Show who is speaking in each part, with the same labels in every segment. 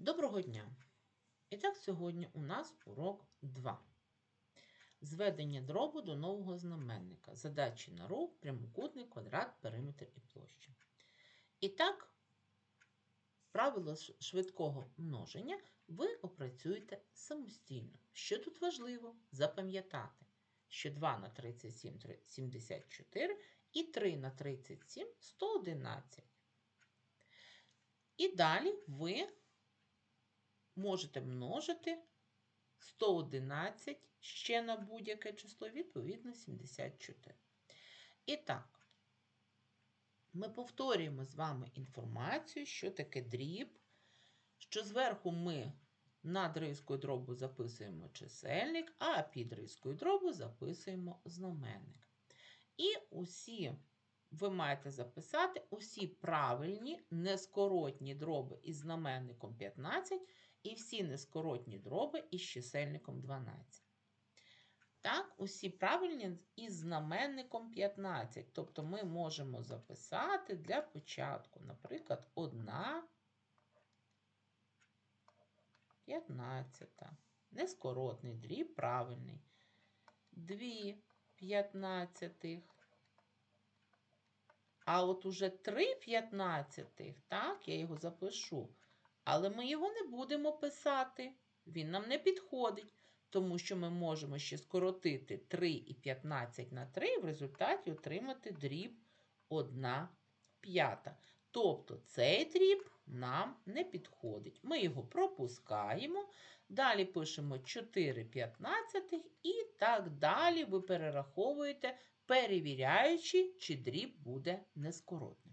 Speaker 1: Доброго дня! І так, сьогодні у нас урок 2. Зведення дробу до нового знаменника. Задачі на рух, прямокутник, квадрат, периметр і площа. І так, правило швидкого множення ви опрацюєте самостійно. Що тут важливо? Запам'ятати, що 2 на 37 – 74 і 3 на 37 – 111. І далі ви можете множити 111 ще на будь-яке число, відповідно 74. І так, ми повторюємо з вами інформацію, що таке дріб, що зверху ми над рискою дробу записуємо чисельник, а під рискою дробу записуємо знаменник. І усі ви маєте записати усі правильні нескоротні дроби із знаменником 15 і всі нескоротні дроби із чисельником 12. Так, усі правильні із знаменником 15. Тобто ми можемо записати для початку, наприклад, 1 15. Нескоротний дріб правильний. 2 п'ятнадцятих. А от уже 3 п'ятнадцятих, так, я його запишу. Але ми його не будемо писати. Він нам не підходить, тому що ми можемо ще скоротити 3 і 15 на 3 і в результаті отримати дріб 1 п'ята. Тобто цей дріб нам не підходить. Ми його пропускаємо. Далі пишемо 4 п'ятнадцятих і так далі ви перераховуєте, перевіряючи, чи дріб буде нескоротним.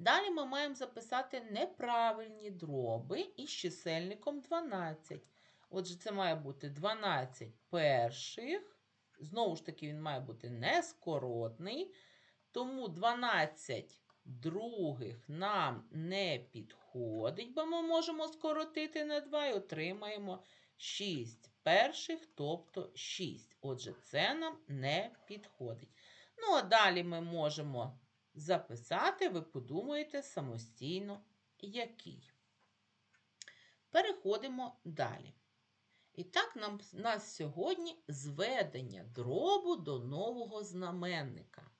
Speaker 1: Далі ми маємо записати неправильні дроби із чисельником 12. Отже, це має бути 12 перших. Знову ж таки, він має бути нескоротний. Тому 12 других нам не підходить, бо ми можемо скоротити на 2 і отримаємо 6 перших, тобто 6. Отже, це нам не підходить. Ну, а далі ми можемо записати, ви подумаєте самостійно, який. Переходимо далі. І так, нам, нас сьогодні зведення дробу до нового знаменника.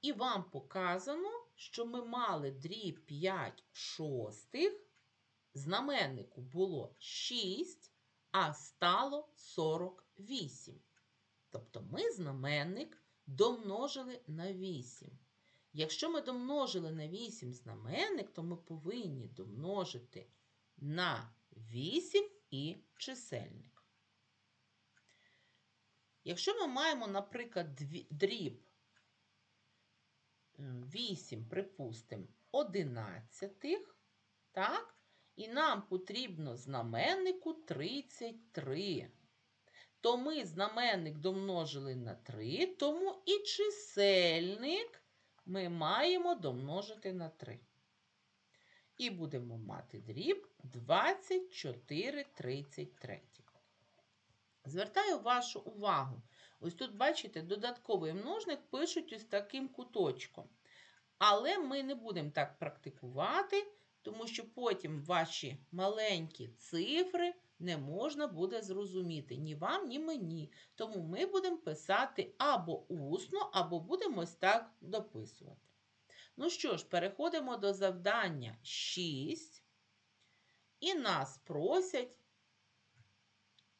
Speaker 1: І вам показано, що ми мали дріб 5 шостих, знаменнику було 6, а стало 48. Тобто ми знаменник домножили на 8. Якщо ми домножили на 8 знаменник, то ми повинні домножити на 8 і чисельник. Якщо ми маємо, наприклад, дріб е, 8, припустимо, одинадцятих, так? І нам потрібно знаменнику 33 то ми знаменник домножили на 3, тому і чисельник ми маємо домножити на 3. І будемо мати дріб 24 33. Звертаю вашу увагу. Ось тут, бачите, додатковий множник пишуть ось таким куточком. Але ми не будемо так практикувати, тому що потім ваші маленькі цифри не можна буде зрозуміти ні вам, ні мені. Тому ми будемо писати або усно, або будемо ось так дописувати. Ну що ж, переходимо до завдання 6. І нас просять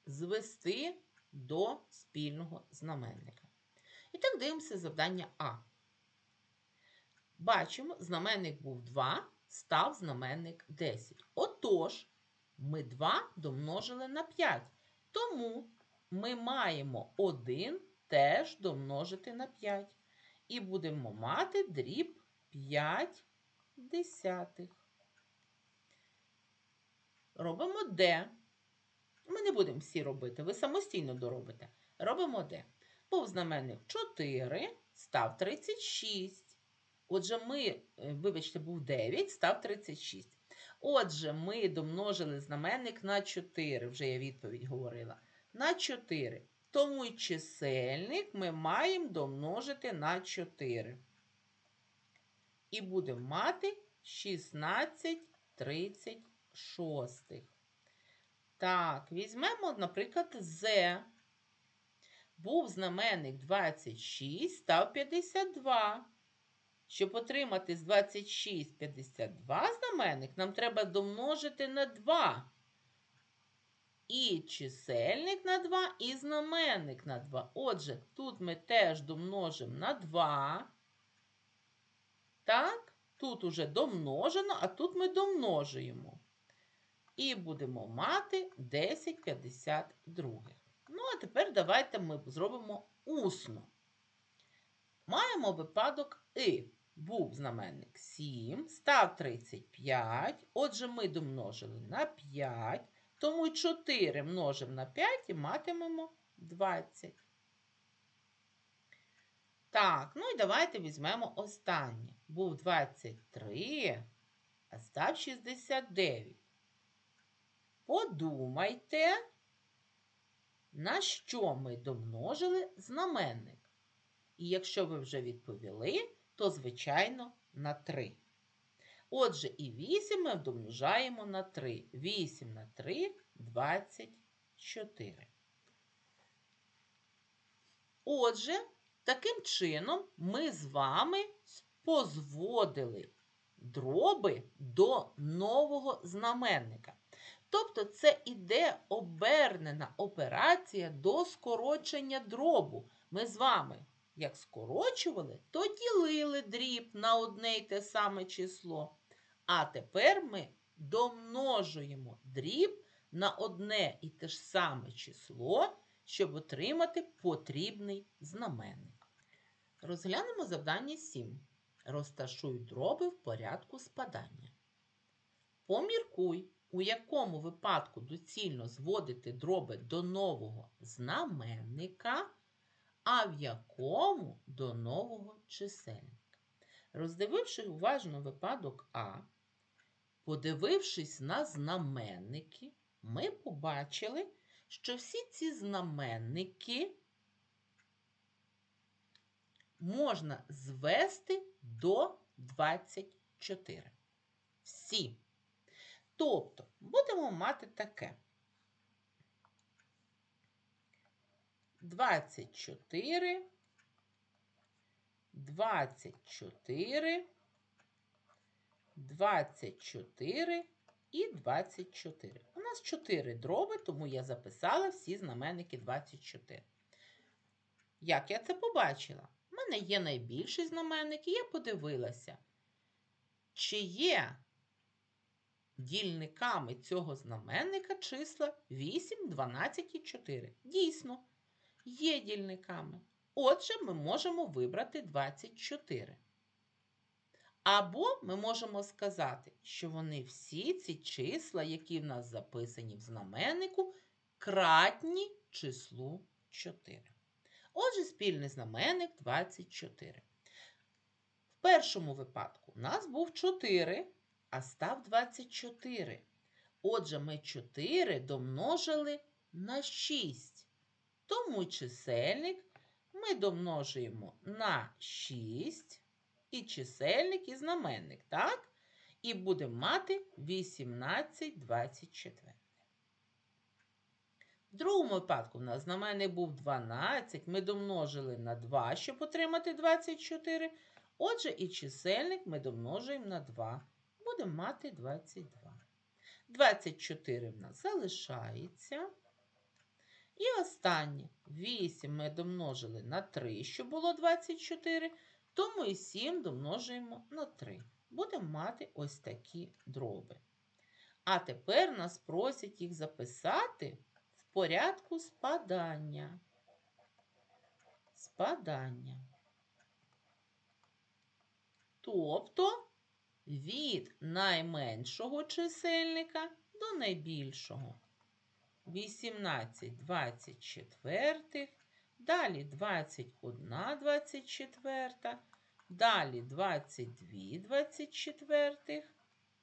Speaker 1: звести до спільного знаменника. І так дивимося завдання А. Бачимо, знаменник був 2, став знаменник 10. Отож, ми 2 домножили на 5. Тому ми маємо 1 теж домножити на 5. І будемо мати дріб 5 десятих. Робимо Д. Ми не будемо всі робити, ви самостійно доробите. Робимо Д. Був знаменник 4, став 36. Отже, ми, е, вибачте, був 9, став 36. Отже, ми домножили знаменник на 4, вже я відповідь говорила. На 4. Тому й чисельник ми маємо домножити на 4. І будемо мати 16 36. Так, візьмемо, наприклад, З. Був знаменник 26, став 52. Щоб отримати з 26 52 знаменник, нам треба домножити на 2. І чисельник на 2, і знаменник на 2. Отже, тут ми теж домножимо на 2. Так, тут уже домножено, а тут ми домножуємо. І будемо мати 10 52. Ну, а тепер давайте ми зробимо усно. Маємо випадок І. Був знаменник 7, став 35. Отже, ми домножили на 5. Тому й 4 множимо на 5 і матимемо 20. Так, ну і давайте візьмемо останнє. Був 23, а став 69. Подумайте, на що ми домножили знаменник. І якщо ви вже відповіли, то, звичайно, на 3. Отже, і 8 ми домножаємо на 3. 8 на 3 24. Отже, таким чином ми з вами позводили дроби до нового знаменника. Тобто це іде обернена операція до скорочення дробу. Ми з вами як скорочували, то ділили дріб на одне й те саме число. А тепер ми домножуємо дріб на одне і те ж саме число, щоб отримати потрібний знаменник. Розглянемо завдання 7. Розташуй дроби в порядку спадання. Поміркуй, у якому випадку доцільно зводити дроби до нового знаменника а в якому до нового чисельника. Роздививши уважно випадок А, подивившись на знаменники, ми побачили, що всі ці знаменники можна звести до 24. Всі. Тобто, будемо мати таке. 24, 24, 24 і 24. У нас 4 дроби, тому я записала всі знаменники 24. Як я це побачила? У мене є найбільший знаменник, і я подивилася, чи є дільниками цього знаменника числа 8, 12 і 4. Дійсно є дільниками. Отже, ми можемо вибрати 24. Або ми можемо сказати, що вони всі ці числа, які в нас записані в знаменнику, кратні числу 4. Отже, спільний знаменник 24. В першому випадку у нас був 4, а став 24. Отже, ми 4 домножили на 6. Тому чисельник ми домножуємо на 6 і чисельник і знаменник, так? І будемо мати 18 24. В другому випадку у нас знаменник був 12, ми домножили на 2, щоб отримати 24. Отже, і чисельник ми домножуємо на 2. Будемо мати 22. 24 в нас залишається. І останнє 8 ми домножили на 3, що було 24, тому і 7 домножуємо на 3. Будемо мати ось такі дроби. А тепер нас просять їх записати в порядку спадання. Спадання. Тобто від найменшого чисельника до найбільшого. 18 24, далі 21 24, далі 22 24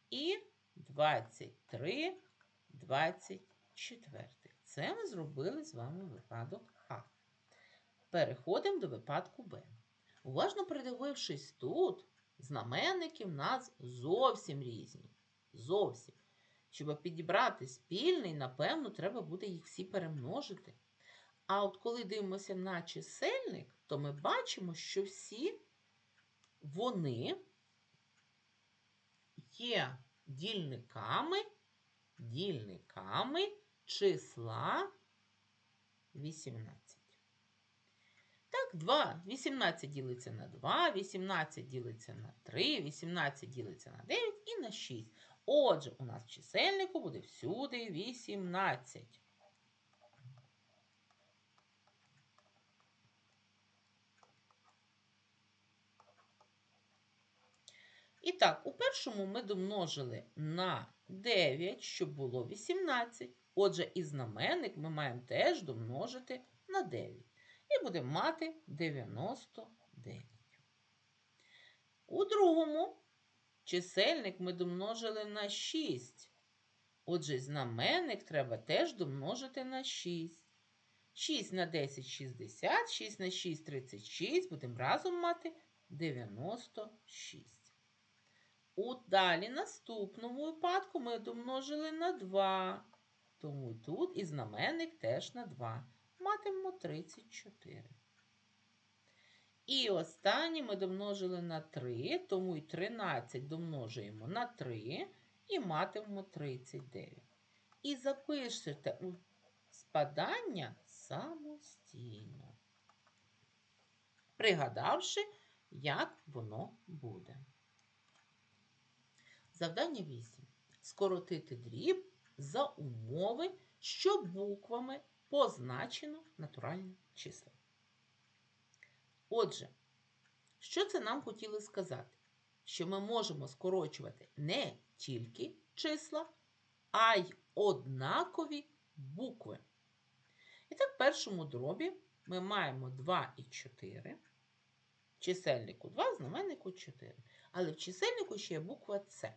Speaker 1: і 23 24. Це ми зробили з вами випадок А. Переходимо до випадку Б. Уважно придивившись тут, знаменники в нас зовсім різні. Зовсім. Щоб підібрати спільний, напевно, треба буде їх всі перемножити. А от коли дивимося на чисельник, то ми бачимо, що всі вони є дільниками, дільниками числа 18. Так, 2. 18 ділиться на 2, 18 ділиться на 3, 18 ділиться на 9 і на 6. Отже, у нас в чисельнику буде всюди 18. І так, у першому ми домножили на 9, щоб було 18. Отже, і знаменник ми маємо теж домножити на 9. І будемо мати 99. У другому чисельник ми домножили на 6. Отже, знаменник треба теж домножити на 6. 6 на 10 60, 6 на 6 36. Будемо разом мати 96. У далі наступному випадку ми домножили на 2. Тому тут і знаменник теж на 2. Матимемо 34. І останнє ми домножили на 3, тому і 13 домножуємо на 3 і матимемо 39. І запишете спадання самостійно, пригадавши, як воно буде. Завдання 8. Скоротити дріб за умови, що буквами позначено натуральні числа. Отже, що це нам хотіли сказати? Що ми можемо скорочувати не тільки числа, а й однакові букви. І так, в першому дробі ми маємо 2 і 4. В чисельнику 2, знаменнику 4. Але в чисельнику ще є буква С.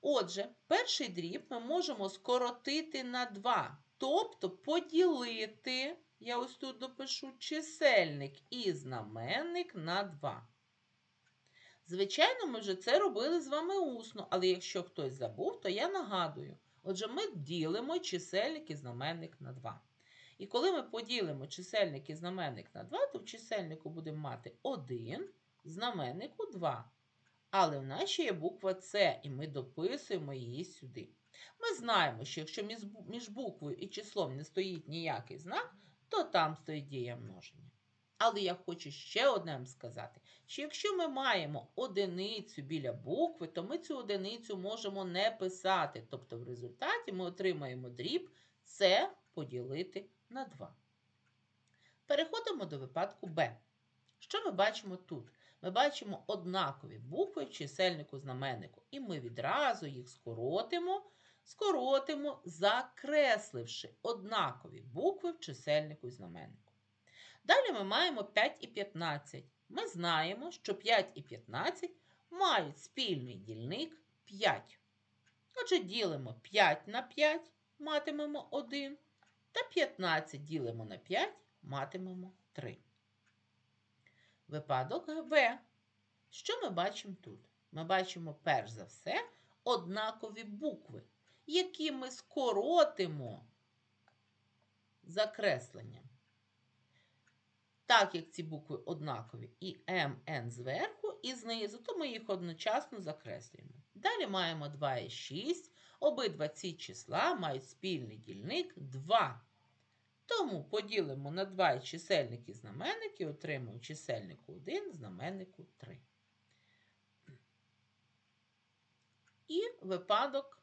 Speaker 1: Отже, перший дріб ми можемо скоротити на 2, тобто поділити, я ось тут допишу, чисельник і знаменник на 2. Звичайно, ми вже це робили з вами усно, але якщо хтось забув, то я нагадую. Отже, ми ділимо чисельник і знаменник на 2. І коли ми поділимо чисельник і знаменник на 2, то в чисельнику будемо мати 1, знаменнику 2. Але в нас ще є буква С, і ми дописуємо її сюди. Ми знаємо, що якщо між буквою і числом не стоїть ніякий знак, то там стоїть дія множення. Але я хочу ще одне вам сказати, що якщо ми маємо одиницю біля букви, то ми цю одиницю можемо не писати. Тобто в результаті ми отримаємо дріб С поділити на 2. Переходимо до випадку Б. Що ми бачимо тут? Ми бачимо однакові букви в чисельнику знаменнику, і ми відразу їх скоротимо, скоротимо, закресливши однакові букви в чисельнику і знаменнику. Далі ми маємо 5 і 15. Ми знаємо, що 5 і 15 мають спільний дільник 5. Отже, ділимо 5 на 5, матимемо 1, та 15 ділимо на 5, матимемо 3. Випадок В. Що ми бачимо тут? Ми бачимо, перш за все, однакові букви, які ми скоротимо закресленням. Так як ці букви однакові і М, Н зверху, і знизу, то ми їх одночасно закреслюємо. Далі маємо 2 і 6. Обидва ці числа мають спільний дільник 2. Тому поділимо на 2 і чисельник і знаменник і отримуємо чисельнику 1, знаменнику 3. І випадок,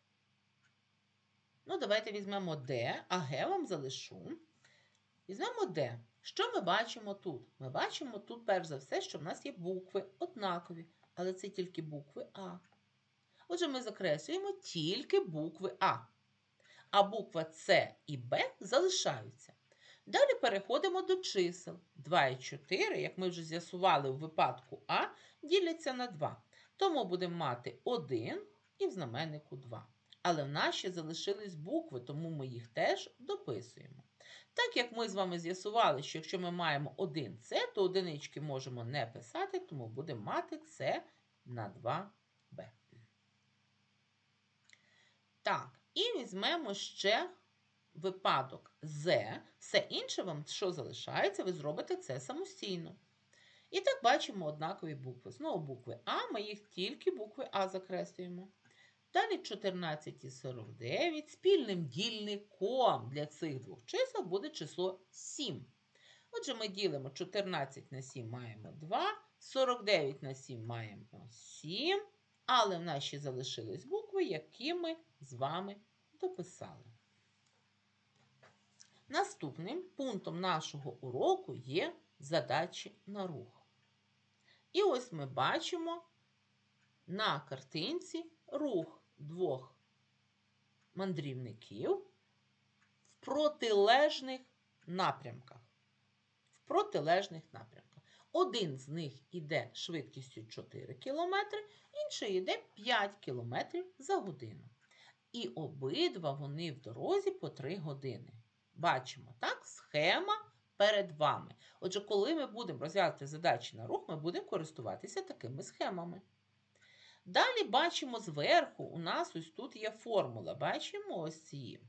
Speaker 1: ну, давайте візьмемо D, а Г вам залишу. Візьмемо D. Що ми бачимо тут? Ми бачимо тут, перш за все, що в нас є букви однакові, але це тільки букви А. Отже, ми закреслюємо тільки букви А. А буква С і Б залишаються. Далі переходимо до чисел. 2 і 4, як ми вже з'ясували у випадку А, діляться на 2. Тому будемо мати 1 і в знаменнику 2. Але в нас ще залишились букви, тому ми їх теж дописуємо. Так як ми з вами з'ясували, що якщо ми маємо 1 С, то одинички можемо не писати, тому будемо мати С на 2Б. Так, і візьмемо ще випадок З. Все інше вам, що залишається, ви зробите це самостійно. І так бачимо однакові букви. Знову букви А, ми їх тільки букви А закреслюємо. Далі 14 і 49. Спільним дільником для цих двох чисел буде число 7. Отже, ми ділимо 14 на 7 маємо 2, 49 на 7 маємо 7, але в нас ще залишились букви, які ми з вами дописали. Наступним пунктом нашого уроку є задачі на рух. І ось ми бачимо на картинці рух двох мандрівників в протилежних напрямках. В протилежних напрямках. Один з них іде швидкістю 4 км, інший йде 5 км за годину. І обидва вони в дорозі по 3 години. Бачимо, так, схема перед вами. Отже, коли ми будемо розв'язувати задачі на рух, ми будемо користуватися такими схемами. Далі бачимо зверху, у нас ось тут є формула. Бачимо ось її.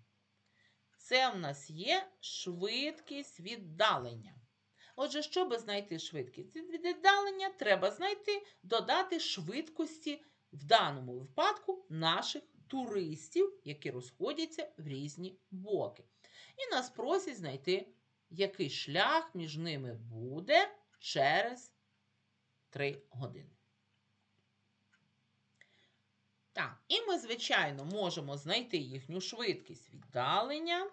Speaker 1: Це в нас є швидкість віддалення. Отже, щоб знайти швидкість віддалення, треба знайти, додати швидкості в даному випадку наших туристів, які розходяться в різні боки. І нас просять знайти, який шлях між ними буде через 3 години. Так, і ми, звичайно, можемо знайти їхню швидкість віддалення.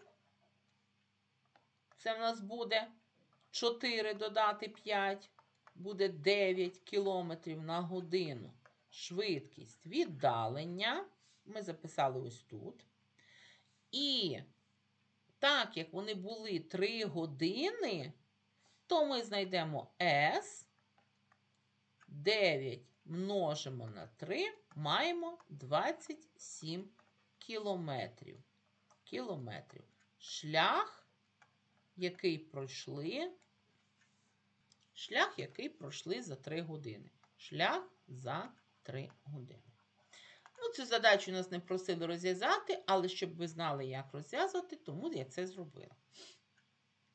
Speaker 1: Це в нас буде 4 додати 5, буде 9 км на годину. Швидкість віддалення. Ми записали ось тут. І так як вони були 3 години, то ми знайдемо S. 9 множимо на 3, маємо 27 кілометрів. Кілометрів. Шлях, який пройшли, шлях, який пройшли за 3 години. Шлях за 3 години. Ну, цю задачу нас не просили розв'язати, але щоб ви знали, як розв'язувати, тому я це зробила.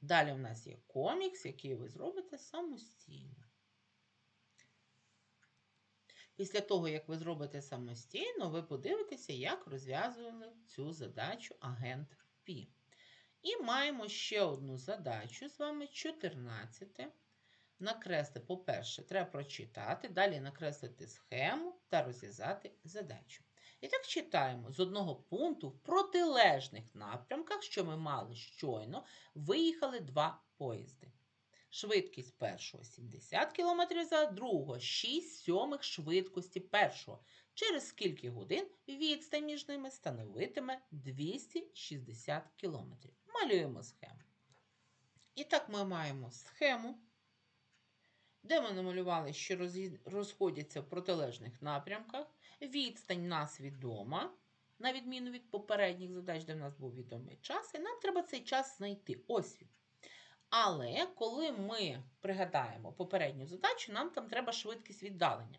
Speaker 1: Далі у нас є комікс, який ви зробите самостійно. Після того, як ви зробите самостійно, ви подивитеся, як розв'язували цю задачу агент Пі. І маємо ще одну задачу з вами 14. Накреслити, по-перше, треба прочитати, далі накреслити схему та розв'язати задачу. І так читаємо з одного пункту в протилежних напрямках, що ми мали щойно, виїхали два поїзди. Швидкість першого 70 км за другого 6 сьомих швидкості першого. Через скільки годин відстань між ними становитиме 260 км. Малюємо схему. І так ми маємо схему, де ми намалювали, що розходяться в протилежних напрямках. Відстань нас відома, на відміну від попередніх задач, де в нас був відомий час, і нам треба цей час знайти. Ось він. Але коли ми пригадаємо попередню задачу, нам там треба швидкість віддалення.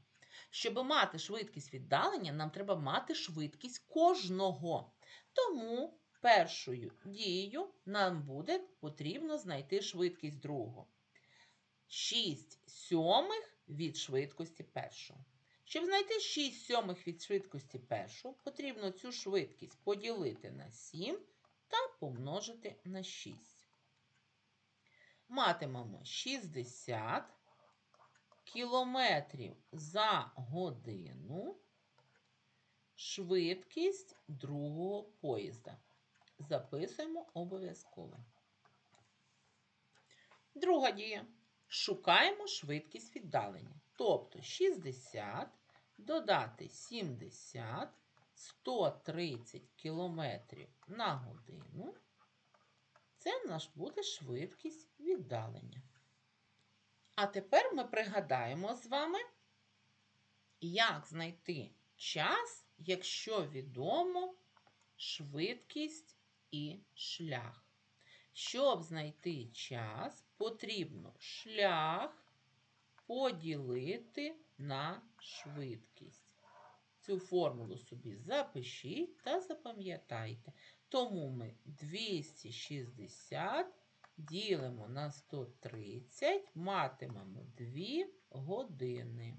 Speaker 1: Щоб мати швидкість віддалення, нам треба мати швидкість кожного. Тому першою дією нам буде потрібно знайти швидкість другого. 6 сьомих від швидкості першого. Щоб знайти 6 сьомих від швидкості першого, потрібно цю швидкість поділити на 7 та помножити на 6 матимемо 60 кілометрів за годину швидкість другого поїзда. Записуємо обов'язково. Друга дія. Шукаємо швидкість віддалення. Тобто 60 додати 70 130 км на годину. Це наш буде швидкість віддалення. А тепер ми пригадаємо з вами, як знайти час, якщо відомо швидкість і шлях. Щоб знайти час, потрібно шлях поділити на швидкість. Цю формулу собі запишіть та запам'ятайте. Тому ми 260 ділимо на 130, матимемо 2 години.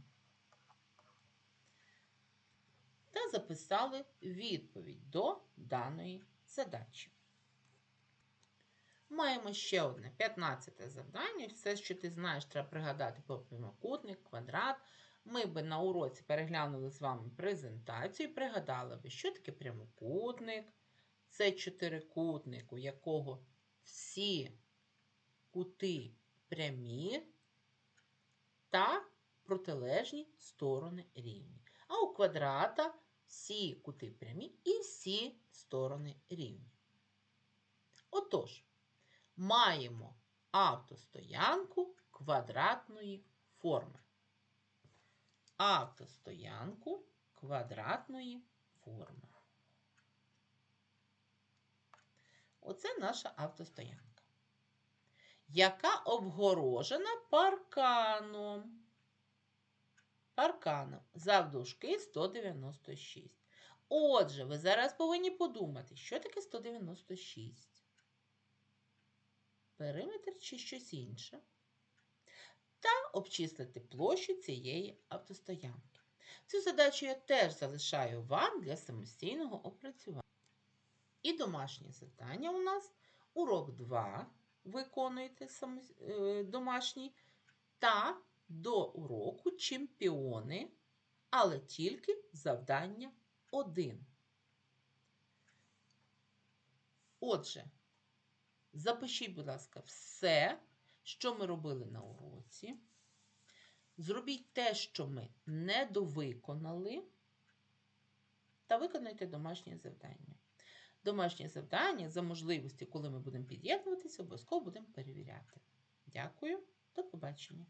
Speaker 1: Та записали відповідь до даної задачі. Маємо ще одне 15 завдання. Все, що ти знаєш, треба пригадати про прямокутник, квадрат. Ми би на уроці переглянули з вами презентацію і пригадали би, що таке прямокутник. Це чотирикутник, у якого всі кути прямі та протилежні сторони рівні. А у квадрата всі кути прямі і всі сторони рівні. Отож, маємо автостоянку квадратної форми. Автостоянку квадратної форми. Оце наша автостоянка, яка обгорожена парканом. Парканом завдовжки 196. Отже, ви зараз повинні подумати, що таке 196? Периметр чи щось інше. Та обчислити площу цієї автостоянки. Цю задачу я теж залишаю вам для самостійного опрацювання. І домашнє завдання у нас урок 2. Виконуєте самос- е, домашній. Та до уроку чемпіони, але тільки завдання 1. Отже, запишіть, будь ласка, все, що ми робили на уроці. Зробіть те, що ми не довиконали, та виконайте домашнє завдання. Домашнє завдання за можливості, коли ми будемо під'єднуватися, обов'язково будемо перевіряти. Дякую, до побачення.